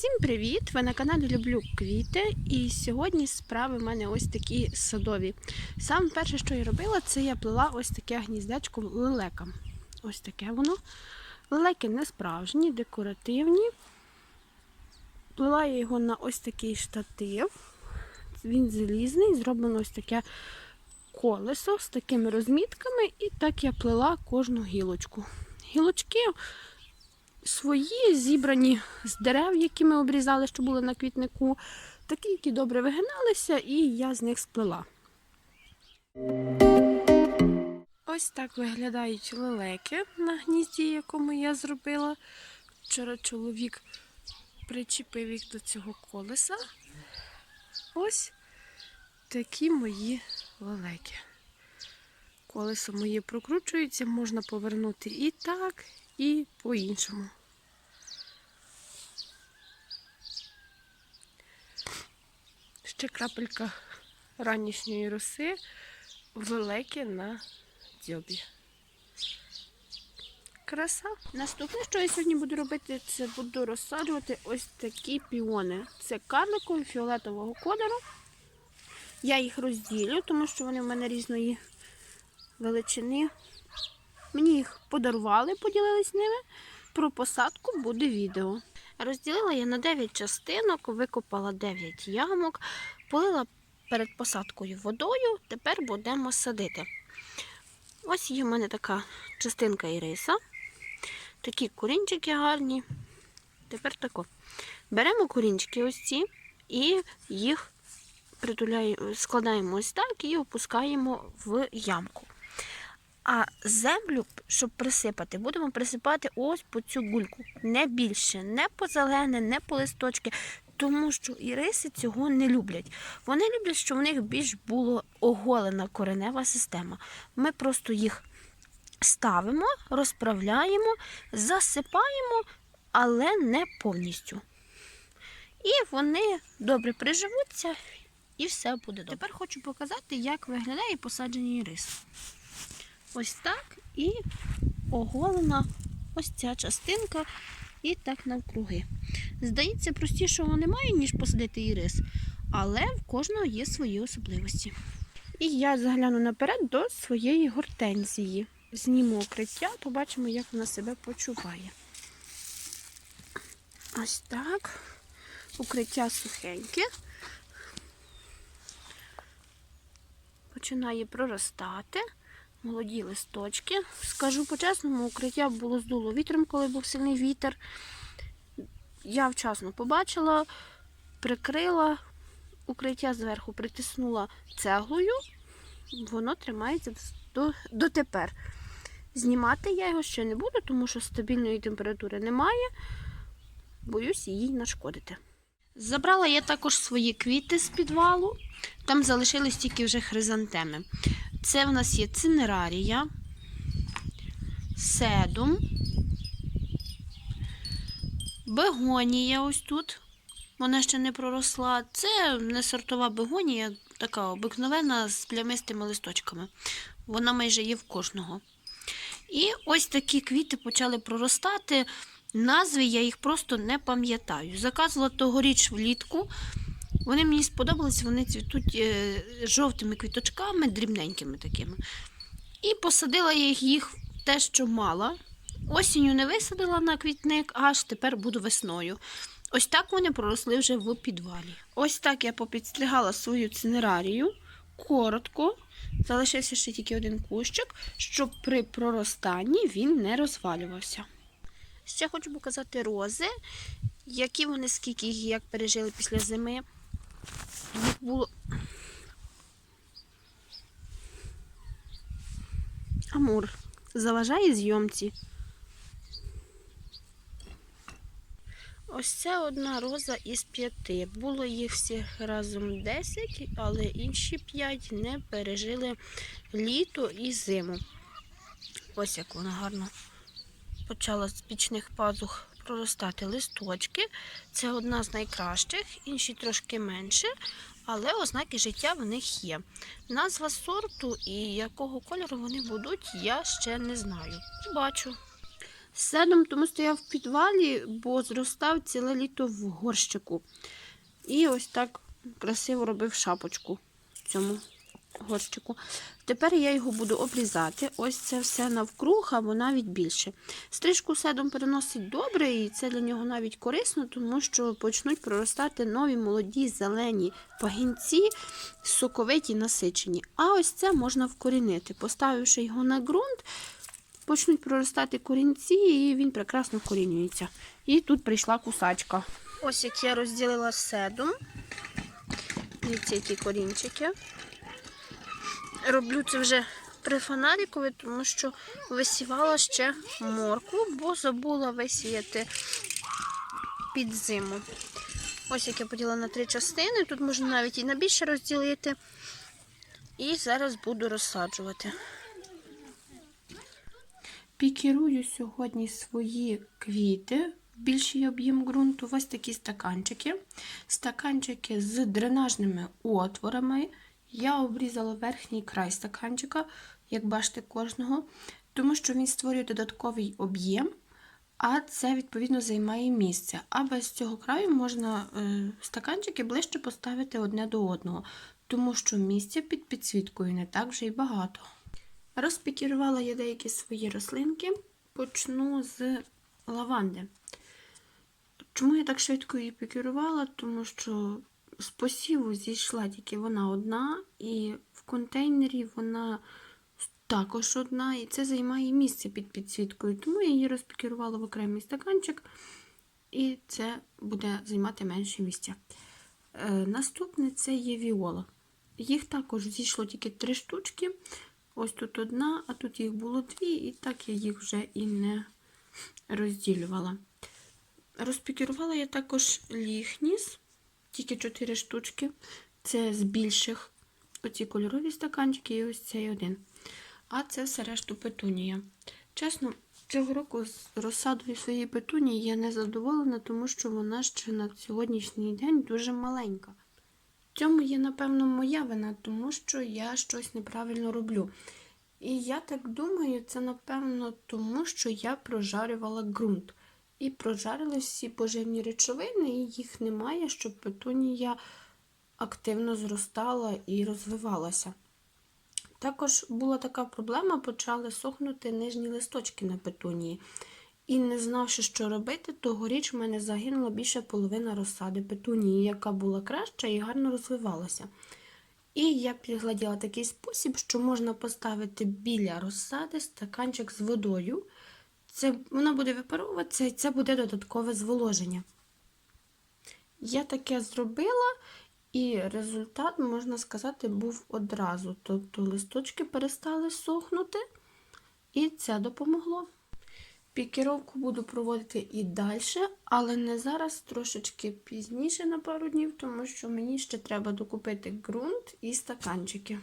Всім привіт! Ви на каналі Люблю квіти. І сьогодні справи в мене ось такі садові. Саме перше, що я робила, це я плела ось таке гніздечко лелека. Ось таке воно. Лелеки не справжні, декоративні. Плела я його на ось такий штатив. Він залізний, зроблено ось таке колесо з такими розмітками, і так я плела кожну гілочку. Гілочки свої, зібрані з дерев, які ми обрізали, що були на квітнику, такі, які добре вигиналися, і я з них сплела. Ось так виглядають лелеки на гнізді, якому я зробила. Вчора чоловік причепив їх до цього колеса. Ось такі мої лелеки. Колесо моє прокручується, можна повернути і так, і по-іншому. Ще крапелька ранішньої роси велике на дзьобі. Краса. Наступне, що я сьогодні буду робити, це буду розсаджувати ось такі піони. Це карликові фіолетового кольору. Я їх розділю, тому що вони в мене різної величини. Мені їх подарували, поділились ними. Про посадку буде відео. Розділила я на 9 частинок, викопала 9 ямок, полила перед посадкою водою. Тепер будемо садити. Ось є в мене така частинка іриса. Такі корінчики гарні. Тепер тако. Беремо корінчики ось ці і їх складаємо ось так і опускаємо в ямку. А землю, щоб присипати, будемо присипати ось по цю гульку. Не більше, не по зелене, не по листочки, тому що іриси цього не люблять. Вони люблять, щоб в них більш була оголена коренева система. Ми просто їх ставимо, розправляємо, засипаємо, але не повністю. І вони добре приживуться, і все буде добре. Тепер хочу показати, як виглядає посаджені іриси. Ось так і оголена ось ця частинка, і так навкруги. Здається, простішого немає, ніж посадити ірис, але в кожного є свої особливості. І я загляну наперед до своєї гортензії. Зніму укриття, побачимо, як вона себе почуває. Ось так. Укриття сухеньке. Починає проростати молоді листочки. Скажу по-чесному, укриття було здуло вітром, коли був сильний вітер. Я вчасно побачила, прикрила укриття зверху, притиснула цеглою, воно тримається дотепер. Знімати я його ще не буду, тому що стабільної температури немає. Боюсь їй нашкодити. Забрала я також свої квіти з підвалу. Там залишились тільки вже хризантеми. Це в нас є цинерарія, седум, бегонія ось тут. Вона ще не проросла. Це не сортова бегонія, така обикновена з плямистими листочками. Вона майже є в кожного. І ось такі квіти почали проростати. Назви я їх просто не пам'ятаю. Заказувала тогоріч влітку. Вони мені сподобались, вони цвітуть е, жовтими квіточками, дрібненькими такими. І посадила я їх те, що мала. Осінню не висадила на квітник, аж тепер буду весною. Ось так вони проросли вже в підвалі. Ось так я попідстригала свою цинерарію коротко. Залишився ще тільки один кущик, щоб при проростанні він не розвалювався. Ще хочу показати рози, які вони скільки їх як пережили після зими. Їх було. Амур заважає зйомці. Ось це одна роза із п'яти. Було їх всіх разом 10, але інші п'ять не пережили літо і зиму. Ось як вона гарно почала з пічних пазух проростати листочки. Це одна з найкращих, інші трошки менше, але ознаки життя в них є. Назва сорту і якого кольору вони будуть, я ще не знаю. Бачу. Седом тому стояв в підвалі, бо зростав ціле літо в горщику. І ось так красиво робив шапочку цьому горщику. Тепер я його буду обрізати. Ось це все навкруг, або навіть більше. Стрижку седом переносить добре, і це для нього навіть корисно, тому що почнуть проростати нові молоді зелені пагінці, соковиті, насичені. А ось це можна вкорінити. Поставивши його на ґрунт, почнуть проростати корінці, і він прекрасно вкорінюється. І тут прийшла кусачка. Ось як я розділила седум. Дивіться, які корінчики. Роблю це вже при фонарикові, тому що висівала ще моркву, бо забула висіяти під зиму. Ось як я поділила на три частини. Тут можна навіть і на більше розділити. І зараз буду розсаджувати. Пікірую сьогодні свої квіти більший об'єм ґрунту. Ось такі стаканчики. Стаканчики з дренажними отворами. Я обрізала верхній край стаканчика, як бачите, кожного, тому що він створює додатковий об'єм, а це, відповідно, займає місце. А без цього краю можна е, стаканчики ближче поставити одне до одного, тому що місця під підсвіткою не так вже й багато. Розпікірувала я деякі свої рослинки. Почну з лаванди. Чому я так швидко її пікірувала? Тому що з посіву зійшла тільки вона одна, і в контейнері вона також одна, і це займає місце під підсвіткою. Тому я її розпікірувала в окремий стаканчик, і це буде займати менше місця. Е, наступне це є віола. Їх також зійшло тільки три штучки. Ось тут одна, а тут їх було дві, і так я їх вже і не розділювала. Розпікірувала я також ліхніс, тільки 4 штучки. Це з більших оці кольорові стаканчики і ось цей один. А це все решту петунія. Чесно, цього року з розсадою своєї петунії я не задоволена, тому що вона ще на сьогоднішній день дуже маленька. В цьому є, напевно, моя вина, тому що я щось неправильно роблю. І я так думаю, це, напевно, тому що я прожарювала ґрунт. І прожарили всі поживні речовини, і їх немає, щоб петунія активно зростала і розвивалася. Також була така проблема, почали сохнути нижні листочки на петунії. І не знавши, що робити, тогоріч в мене загинула більше половина розсади петунії, яка була краща і гарно розвивалася. І я підгладіла такий спосіб, що можна поставити біля розсади стаканчик з водою. Це, Вона буде випаровуватися і це буде додаткове зволоження. Я таке зробила, і результат, можна сказати, був одразу. Тобто листочки перестали сохнути, і це допомогло. Пікіровку буду проводити і далі, але не зараз, трошечки пізніше на пару днів, тому що мені ще треба докупити ґрунт і стаканчики.